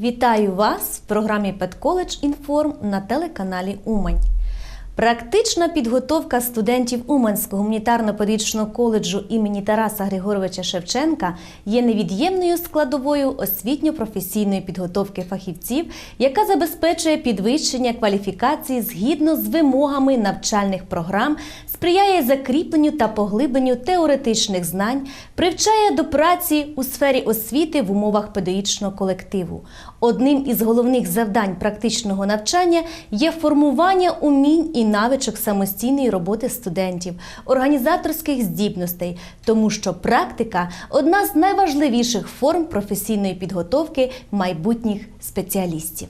Вітаю вас в програмі Педколедж Інформ на телеканалі Умань. Практична підготовка студентів Уманського гуманітарно-педагогічного коледжу імені Тараса Григоровича Шевченка є невід'ємною складовою освітньо-професійної підготовки фахівців, яка забезпечує підвищення кваліфікації згідно з вимогами навчальних програм, сприяє закріпленню та поглибленню теоретичних знань, привчає до праці у сфері освіти в умовах педагогічного колективу. Одним із головних завдань практичного навчання є формування умінь і навичок самостійної роботи студентів, організаторських здібностей, тому що практика одна з найважливіших форм професійної підготовки майбутніх спеціалістів.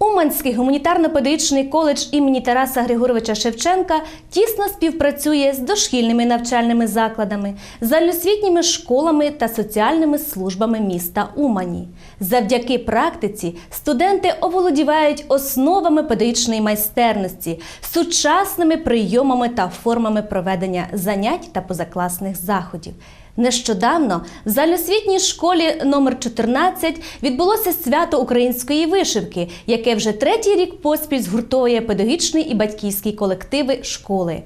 Уманський гуманітарно-педагогічний коледж імені Тараса Григоровича Шевченка тісно співпрацює з дошкільними навчальними закладами, загальноосвітніми школами та соціальними службами міста Умані. Завдяки практиці студенти оволодівають основами педагогічної майстерності, сучасними прийомами та формами проведення занять та позакласних заходів. Нещодавно в загальноосвітній школі номер 14 відбулося свято української вишивки, яке вже третій рік поспіль згуртовує педагогічний і батьківський колективи школи.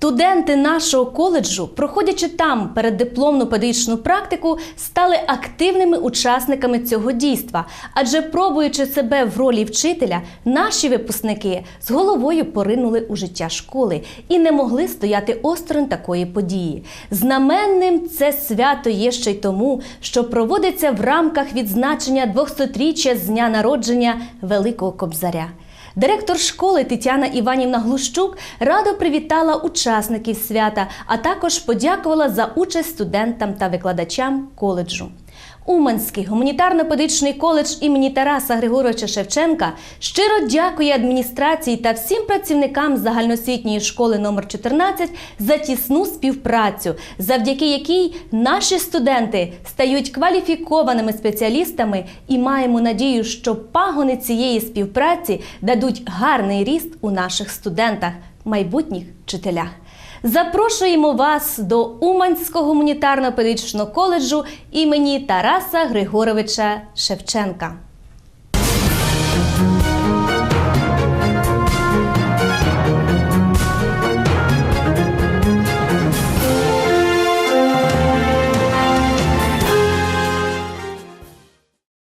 Студенти нашого коледжу, проходячи там переддипломну педагогічну практику, стали активними учасниками цього дійства, адже пробуючи себе в ролі вчителя, наші випускники з головою поринули у життя школи і не могли стояти осторонь такої події. Знаменним це свято є ще й тому, що проводиться в рамках відзначення 200-річчя з дня народження Великого Кобзаря. Директор школи Тетяна Іванівна Глущук радо привітала учасників свята, а також подякувала за участь студентам та викладачам коледжу. Уманський гуманітарно-педагогічний коледж імені Тараса Григоровича Шевченка щиро дякує адміністрації та всім працівникам загальноосвітньої школи номер 14 за тісну співпрацю, завдяки якій наші студенти стають кваліфікованими спеціалістами і маємо надію, що пагони цієї співпраці дадуть гарний ріст у наших студентах, майбутніх вчителях. Запрошуємо вас до Уманського гуманітарно-педагогічного коледжу імені Тараса Григоровича Шевченка.